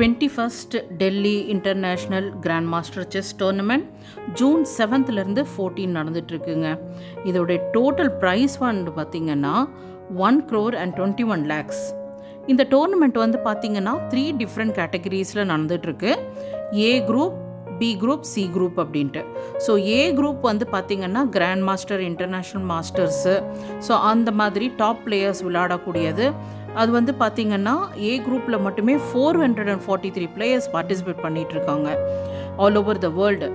Twenty first Delhi international grand master chess tournament June செவன்த்லேருந்து fourteen நடந்துகிட்ருக்குங்க இதோடைய total prize fund பார்த்திங்கன்னா one crore and twenty one lakhs இந்த tournament வந்து பார்த்திங்கன்னா three different கேட்டகரிஸில் நடந்துகிட்ருக்கு A group B group C group அப்படின்ட்டு. So A group வந்து பார்த்திங்கன்னா grand master international masters so அந்த மாதிரி டாப் பிளேயர்ஸ் விளையாடக்கூடியது. அது வந்து பார்த்திங்கன்னா ஏ குரூப்பில் மட்டுமே four hundred and forty three players participate பண்ணிகிட்ருக்காங்க ஆல் ஓவர் த வேர்ல்டு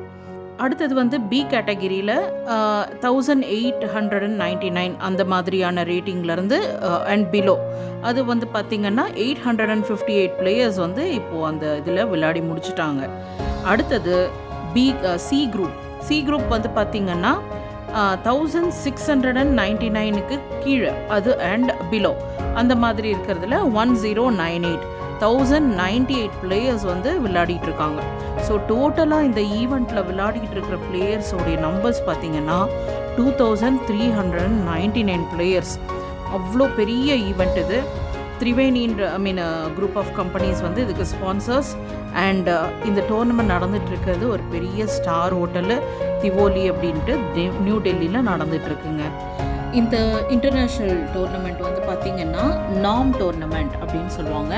அடுத்தது வந்து B கேட்டகிரியில் thousand eight hundred and ninety nine அந்த மாதிரியான ரேட்டிங்லேருந்து அண்ட் பிலோ அது வந்து பார்த்திங்கன்னா eight hundred and fifty eight players வந்து இப்போது அந்த இதில் விளையாடி முடிச்சிட்டாங்க. அடுத்தது B C group C group வந்து பார்த்திங்கன்னா thousand six hundred and ninety நைனுக்கு கீழே அது அண்ட் பிலோ அந்த மாதிரி இருக்கிறதுல one zero nine eight thousand ninety eight players வந்து விளையாடிட்டு இருக்காங்க. ஸோ டோட்டலாக இந்த ஈவெண்ட்டில் விளையாடிட்டு இருக்கிற பிளேயர்ஸோடைய நம்பர்ஸ் பார்த்தீங்கன்னா two thousand three hundred and ninety nine players அவ்வளோ பெரிய ஈவெண்ட் இது. த்ரிவேணின்ற I mean group of companies வந்து இதுக்கு ஸ்பான்சர்ஸ் அண்ட் uh, இந்த டோர்னமெண்ட் நடந்துகிட்ருக்கிறது ஒரு பெரிய ஸ்டார் ஹோட்டலு திவோலி அப்படின்ட்டு நியூ டெல்லியில் நடந்துகிட்ருக்குங்க இந்த இன்டர்நேஷ்னல் டோர்னமெண்ட் வந்து பார்த்திங்கன்னா நாம் டோர்னமெண்ட் அப்படின்னு சொல்லுவாங்க.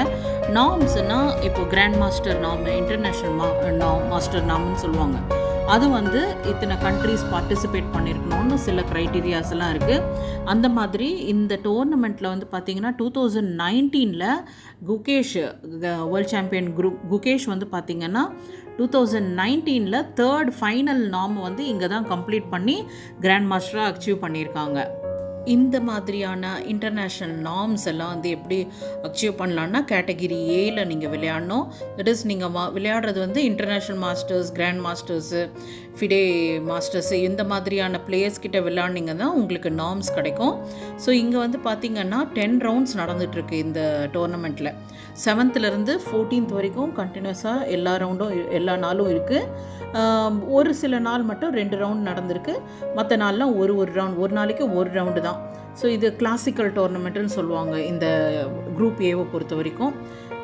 நாம்ஸ்னால் இப்போ கிராண்ட் மாஸ்டர் நாம் இன்டர்நேஷ்னல் மா நாம் மாஸ்டர் நாம்னு சொல்லுவாங்க. அது வந்து இத்தனை கண்ட்ரீஸ் பார்ட்டிசிபேட் பண்ணியிருக்கணும்னு சில க்ரைட்டீரியாஸ் எல்லாம் இருக்குது அந்த மாதிரி இந்த டோர்னமெண்ட்டில் வந்து பார்த்திங்கன்னா டூ தௌசண்ட் நைன்டீனில் Gukesh world champion group Gukesh வந்து பார்த்திங்கன்னா டூ தௌசண்ட் நைன்டீனில் தேர்ட் ஃபைனல் நாம் வந்து இங்கே தான் கம்ப்ளீட் பண்ணி கிராண்ட் மாஸ்டராக அச்சீவ் பண்ணியிருக்காங்க. இந்த மாதிரியான இன்டர்நேஷ்னல் நார்ம்ஸ் எல்லாம் வந்து எப்படி அச்சீவ் பண்ணலான்னா கேட்டகிரி ஏல நீங்கள் விளையாடணும். தட் இஸ் நீங்கள் மா விளையாடுறது வந்து international masters grand masters FIDE masters இந்த மாதிரியான பிளேயர்ஸ் கிட்ட விளையாடினீங்க தான் உங்களுக்கு நார்ம்ஸ் கிடைக்கும். ஸோ இங்கே வந்து பார்த்தீங்கன்னா டென் ரவுண்ட்ஸ் நடந்துகிட்ருக்கு இந்த டோர்னமெண்ட்டில் செவன்த்துலேருந்து ஃபோர்டீன்த் வரைக்கும் கண்டினியூஸாக எல்லா ரவுண்டும் எல்லா நாளும் இருக்குது ஒரு சில நாள் மட்டும் ரெண்டு ரவுண்ட் நடந்திருக்கு. மற்ற நாள்லாம் ஒரு ஒரு ரவுண்ட் ஒரு நாளைக்கு ஒரு ரவுண்டு தான். ஸோ இது கிளாசிக்கல் டோர்னமெண்ட்டுன்னு சொல்லுவாங்க இந்த குரூப் ஏவை பொறுத்த வரைக்கும்.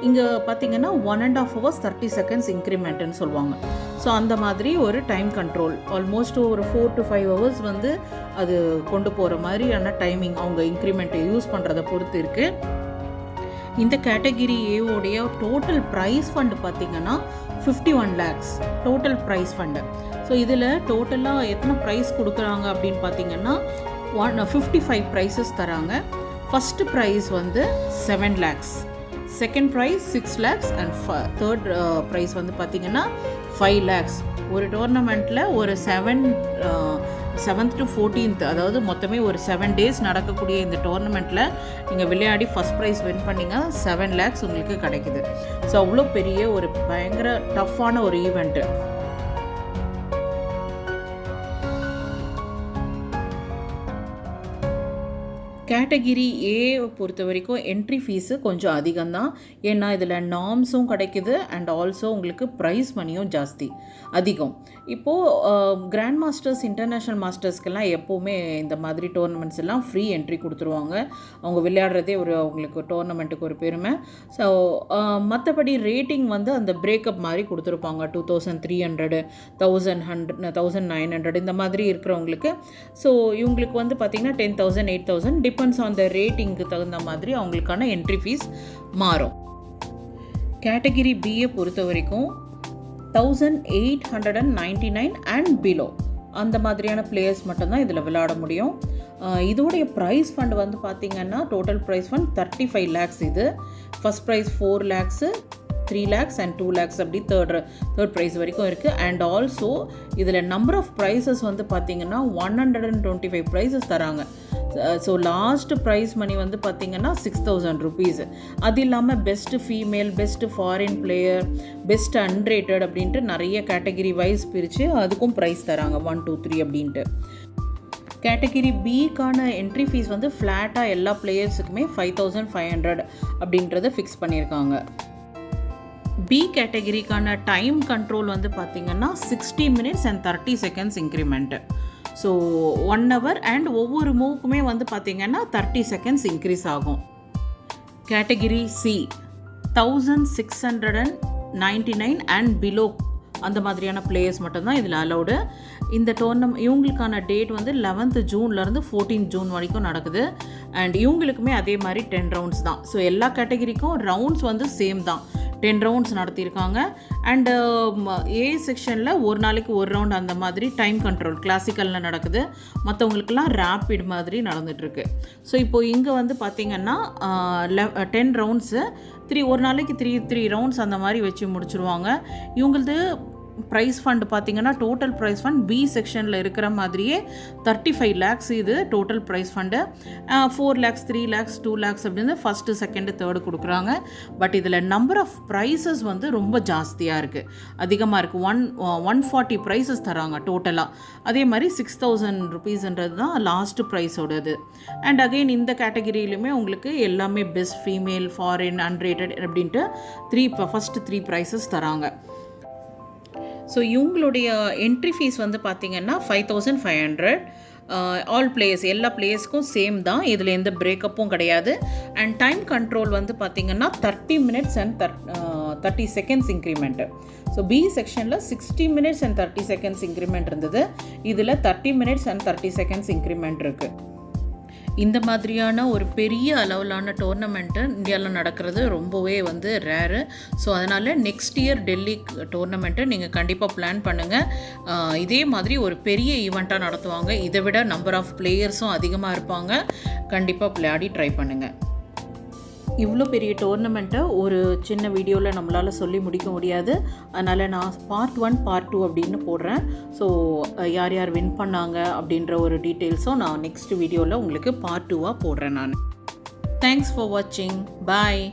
இங்கே பார்த்தீங்கன்னா one and half hours thirty seconds இன்க்ரிமெண்ட்டுன்னு சொல்லுவாங்க. ஸோ அந்த மாதிரி ஒரு டைம் கண்ட்ரோல் ஆல்மோஸ்ட் ஒரு ஃபோர் டு ஃபைவ் ஹவர்ஸ் வந்து அது கொண்டு போகிற மாதிரியான டைமிங் அவங்க இன்க்ரிமெண்ட்டை யூஸ் பண்ணுறதை பொறுத்து இருக்குது இந்த கேட்டகிரி ஏவோடைய டோட்டல் ப்ரைஸ் ஃபண்டு பார்த்தீங்கன்னா fifty one lakhs total prize fund so இதில் டோட்டலாக எத்தனை ப்ரைஸ் கொடுக்குறாங்க அப்படின்னு பார்த்தீங்கன்னா ஒன் ஃபிஃப்டி ஃபைவ் ப்ரைஸஸ் தராங்க. ஃபஸ்ட்டு ப்ரைஸ் வந்து seven lakhs second prize six lakhs and ஃப தேர்ட் ப்ரைஸ் வந்து பார்த்திங்கன்னா ஃபைவ் லேக்ஸ் ஒரு டோர்னமெண்ட்டில் ஒரு செவன் செவன்த் டு ஃபோர்டீன்த் அதாவது மொத்தமே ஒரு செவன் டேஸ் நடக்கக்கூடிய இந்த டோர்னமெண்ட்டில் நீங்கள் விளையாடி ஃபஸ்ட் ப்ரைஸ் வின் பண்ணிங்க செவன் லேக்ஸ் உங்களுக்கு கிடைக்குது. ஸோ அவ்வளோ பெரிய ஒரு பயங்கர டஃப்பான ஒரு ஈவெண்ட்டு கேட்டகிரி ஏ பொறுத்த வரைக்கும் என்ட்ரி ஃபீஸு கொஞ்சம் அதிகம்தான். ஏன்னா இதில் நார்ம்ஸும் கிடைக்குது அண்ட் ஆல்சோ உங்களுக்கு ப்ரைஸ் மணியும் ஜாஸ்தி அதிகம். இப்போது கிராண்ட் மாஸ்டர்ஸ் இன்டர்நேஷ்னல் மாஸ்டர்ஸ்க்கெல்லாம் எப்போவுமே இந்த மாதிரி டோர்னமெண்ட்ஸ் எல்லாம் ஃப்ரீ என்ட்ரி கொடுத்துருவாங்க. அவங்க விளையாடுறதே ஒரு அவங்களுக்கு டோர்னமெண்ட்டுக்கு ஒரு பெருமை. ஸோ மற்றபடி ரேட்டிங் வந்து அந்த பிரேக்கப் மாதிரி கொடுத்துருப்பாங்க. Two thousand three hundred thousand hundred thousand nine hundred இந்த மாதிரி இருக்கிறவங்களுக்கு. ஸோ இவங்களுக்கு வந்து பார்த்திங்கன்னா ten thousand eight thousand depends on the ரேட்டிங்க்கு தகுந்த மாதிரி அவங்களுக்கான என்ட்ரி ஃபீஸ் மாறும். கேட்டகிரி பியை பொறுத்த வரைக்கும் thousand eight hundred and ninety nine and below அந்த மாதிரியான பிளேயர்ஸ் மட்டும்தான் இதில் விளையாட முடியும். இதோடைய ப்ரைஸ் ஃபண்ட் வந்து பார்த்திங்கன்னா total prize fund thirty five lakhs இது. First prize four lakhs three lakhs and two lakhs அப்படி தேர்ட் தேர்ட் ப்ரைஸ் வரைக்கும் இருக்குது அண்ட் ஆல்சோ இதில் நம்பர் ஆஃப் ப்ரைஸஸ் வந்து பார்த்திங்கன்னா one hundred and twenty five prizes தராங்க. ஸோ லாஸ்ட் ப்ரைஸ் மணி வந்து பார்த்திங்கன்னா சிக்ஸ் தௌசண்ட் ருபீஸ் அது இல்லாமல் best female best foreign player best unrated அப்படின்ட்டு நிறைய கேட்டகிரி வைஸ் பிரித்து அதுக்கும் ப்ரைஸ் தராங்க. ஒன் டூ த்ரீ அப்படின்ட்டு. கேட்டகிரி பிக்கான என்ட்ரி ஃபீஸ் வந்து ஃப்ளாட்டாக எல்லா பிளேயர்ஸுக்குமே ஃபைவ் தௌசண்ட் ஃபைவ் ஹண்ட்ரட் அப்படின்றத ஃபிக்ஸ் பண்ணியிருக்காங்க. பி கேட்டகிரிக்கான டைம் கண்ட்ரோல் வந்து பார்த்திங்கன்னா sixty minutes and thirty seconds increment so one hour and ஒவ்வொரு மூவுக்குமே வந்து பார்த்திங்கன்னா தேர்ட்டி செகண்ட்ஸ் இன்க்ரீஸ் ஆகும். Category C thousand six hundred and ninety nine and below அந்த மாதிரியான பிளேயர்ஸ் மட்டும்தான் இதில் அலௌடு இந்த டோர்னம் இவங்களுக்கான டேட் வந்து லெவன்த்து ஜூன்லேருந்து ஃபோர்டீன் ஜூன் வரைக்கும் நடக்குது. அண்ட் இவங்களுக்குமே அதே மாதிரி டென் ரவுண்ட்ஸ் தான். ஸோ எல்லா கேட்டகிரிக்கும் ரவுண்ட்ஸ் வந்து சேம் தான். டென் ரவுண்ட்ஸ் நடத்தியிருக்காங்க. அண்டு ஏ செக்ஷனில் ஒரு நாளைக்கு ஒரு ரவுண்ட் அந்த மாதிரி டைம் கண்ட்ரோல் கிளாசிக்கலில் நடக்குது. மற்றவங்களுக்கெல்லாம் ரேப்பிட் மாதிரி நடந்துகிட்ருக்கு ஸோ இப்போது இங்கே வந்து பார்த்திங்கன்னா டென் ரவுண்ட்ஸு த்ரீ ஒரு நாளைக்கு த்ரீ த்ரீ ரவுண்ட்ஸ் அந்த மாதிரி வச்சு முடிச்சுருவாங்க. இவங்களது ப்ரைஸ் ஃபண்ட் பார்த்தீங்கன்னா டோட்டல் ப்ரைஸ் ஃபண்ட் பி செக்ஷனில் இருக்கிற மாதிரியே தேர்ட்டி ஃபைவ் லேக்ஸ் இது total prize fund four lakhs three lakhs two lakhs அப்படின்னு ஃபஸ்ட்டு செகண்டு தேர்டு கொடுக்குறாங்க. பட் இதில் நம்பர் ஆஃப் ப்ரைஸஸ் வந்து ரொம்ப ஜாஸ்தியாக இருக்குது அதிகமாக இருக்குது ஒன் ஒன் ஃபார்ட்டி ப்ரைஸஸ் தராங்க டோட்டலாக அதே மாதிரி சிக்ஸ் தௌசண்ட் ருபீஸ்ன்றது தான் லாஸ்ட்டு ப்ரைஸோடது அண்ட் அகெயின் இந்த கேட்டகிரியிலுமே உங்களுக்கு எல்லாமே பெஸ்ட் ஃபீமேல் ஃபாரின் அன்ரேட்டட் அப்படின்ட்டு த்ரீ ஃபஸ்ட்டு த்ரீ ப்ரைஸஸ் தராங்க. ஸோ இவங்களுடைய என்ட்ரி ஃபீஸ் வந்து பார்த்தீங்கன்னா five thousand five hundred all players எல்லா பிளேயர்ஸ்க்கும் சேம் தான். இதில் எந்த பிரேக்கப்பும் கிடையாது. அண்ட் டைம் கண்ட்ரோல் வந்து பார்த்தீங்கன்னா thirty minutes and thirty seconds increment so B செக்ஷனில் sixty minutes and thirty seconds increment இருந்தது. இதில் thirty minutes and thirty seconds increment இருக்குது இந்த மாதிரியான ஒரு பெரிய அளவிலான டோர்னமெண்ட்டு இந்தியாவில் நடக்கிறது ரொம்பவே வந்து ரேரு ஸோ அதனால் நெக்ஸ்ட் இயர் டெல்லி டோர்னமெண்ட்டை நீங்கள் கண்டிப்பாக பிளான் பண்ணுங்கள் இதே மாதிரி ஒரு பெரிய ஈவெண்ட்டாக நடத்துவாங்க. இதை விட நம்பர் ஆஃப் பிளேயர்ஸும் அதிகமாக இருப்பாங்க. கண்டிப்பாக விளையாடி ட்ரை பண்ணுங்கள் இவ்வளோ பெரிய டோர்னமெண்ட்டை ஒரு சின்ன வீடியோவில் நம்மளால் சொல்லி முடிக்க முடியாது. அதனால் நான் பார்ட் ஒன் பார்ட் டூ அப்படின்னு போடுறேன். ஸோ யார் யார் வின் பண்ணாங்க அப்படின்ற ஒரு டீட்டெயில்ஸும் நான் நெக்ஸ்ட் வீடியோவில் உங்களுக்கு பார்ட் டூவாக போடுறேன் நான். தேங்க்ஸ் ஃபார் வாட்சிங் பாய்